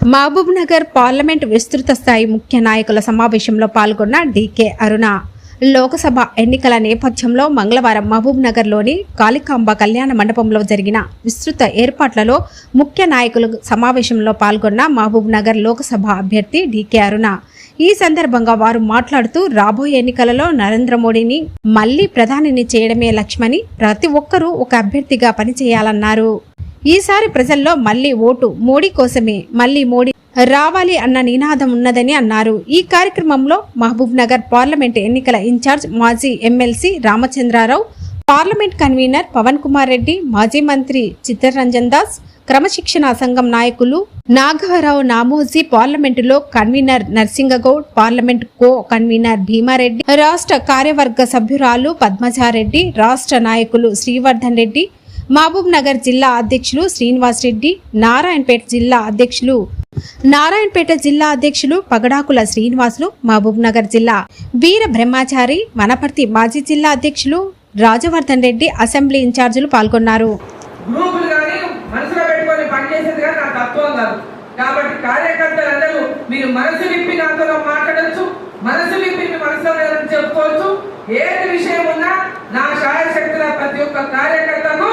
Mahabub Nagar parliament విస్తృత స్థాయి ముఖ్య నాయకుల సమావేశంలో పాల్గొన్న డీకే అరుణ. లోకసభ ఎన్నికల నేపథ్యంలో మంగళవారం మహబూబ్ నగర్లోని కాళికాంబ కళ్యాణ మండపంలో జరిగిన విస్తృత ఏర్పాట్లలో ముఖ్య నాయకులు సమావేశంలో పాల్గొన్న మహబూబ్ నగర్ లోకసభ అభ్యర్థి డీకే అరుణ. ఈ సందర్భంగా వారు మాట్లాడుతూ రాబోయే ఎన్నికలలో నరేంద్ర మోడీని మళ్ళీ ప్రధానిని చేయడమే లక్ష్యమని ప్రతి ఒక్కరూ ఒక అభ్యర్థిగా పనిచేయాలన్నారు. ఈసారి ప్రజల్లో మళ్ళీ ఓటు మోడీ కోసమే మళ్ళీ మోడీ రావాలి అన్న నినాదం ఉన్నదని అన్నారు. ఈ కార్యక్రమంలో మహబూబ్ నగర్ పార్లమెంట్ ఎన్నికల ఇన్ఛార్జ్ మాజీ MLC Ramachandra Rao parliament convener Pawan Kumar Reddy మాజీ మంత్రి చిత్తరంజన్ దాస్ క్రమశిక్షణ సంఘం నాయకులు నాగవరావు నామోజీ పార్లమెంటులో convener Narsinga Goud parliament co convener Bhima Reddy రాష్ట్ర కార్యవర్గ సభ్యురాలు పద్మజారెడ్డి రాష్ట్ర నాయకులు శ్రీవర్ధన్ రెడ్డి మహబూబ్ నగర్ జిల్లా అధ్యక్షులు శ్రీనివాస్ రెడ్డి నారాయణపేట జిల్లా అధ్యక్షులు నారాయణపేట జిల్లా అధ్యక్షులు పగడాకుల శ్రీనివాసులు మహబూబ్ నగర్ జిల్లా వీర బ్రహ్మాచారి వనపర్తి మాజీ జిల్లా అధ్యక్షులు రాజవర్ధన్ రెడ్డి అసెంబ్లీ ఇన్ఛార్జీలు పాల్గొన్నారు. కాబట్టి కార్యకర్తలందరూ మీరు మనసు విప్పి నాతో మాట్లాడచ్చు మనసు విప్పి మనసులో చెప్పుకోవచ్చు. ఏది విషయం ఉన్నా నా శాయశక్తుల ప్రతి ఒక్క కార్యకర్తకు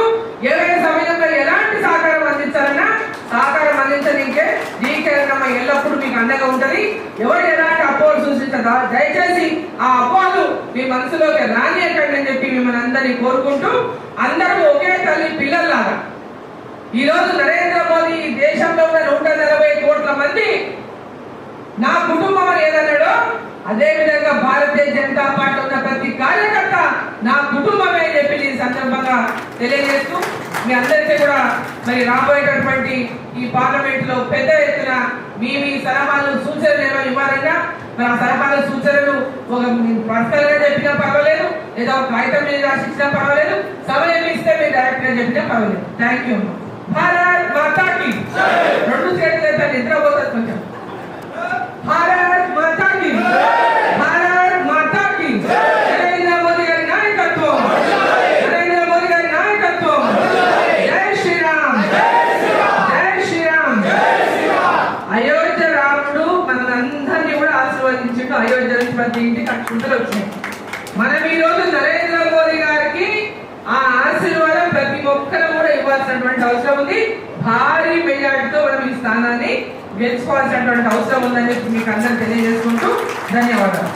మీకు అండగా ఉంటది. ఎవరు ఎలాంటి అపోహలు సూచించదా దయచేసి ఆ అపోహలు మీ మనసులోకి రానియకండి అని చెప్పి మిమ్మల్ని అందరినీ కోరుకుంటూ అందరూ ఒకే తల్లి పిల్లల్లారా. ఈ రోజు నరేంద్ర మోదీ ఈ దేశంలో ఉన్న నూట నలభై కోట్ల మంది నా కుటుంబం అని ఏదన్నాడో అదే విధంగా భారతీయ జనతా పార్టీ ఉన్న ప్రతి కార్యకర్త నా కుటుంబమే అని చెప్పి ఈ సందర్భంగా తెలియజేస్తూ మీ అందరికీ కూడా మరి రాబోయేటటువంటి ఈ పార్లమెంట్లో పెద్ద ఎత్తున మీ మీ సలహాలు సూచనలు ఏమైనా ఇవ్వాలన్నా మరి సలహాలు సూచనలు ఒక పర్సనల్గా చెప్పినా పర్వాలేదు లేదా ఒక కాగితం మీద రాసిచ్చినా పర్వాలేదు సమయం ఇస్తే మీరు డైరెక్ట్గా చెప్పినా పర్వాలేదు. థ్యాంక్ యూ భారత్ మాతాకి. ఆశీర్వదించిండు అయోధ్య ప్రతి ఇంటికి అక్షుంతలు వచ్చినాయి మనం ఈ రోజు నరేంద్ర మోదీ గారికి ఆ ఆశీర్వాదం ప్రతి ఒక్కరు కూడా ఇవ్వాల్సినటువంటి అవసరం ఉంది. భారీ మెజార్టీతో మనం ఈ స్థానాన్ని గెలుచుకోవాల్సినటువంటి అవసరం ఉందని చెప్పి మీకు అందరూ తెలియజేసుకుంటూ ధన్యవాదాలు.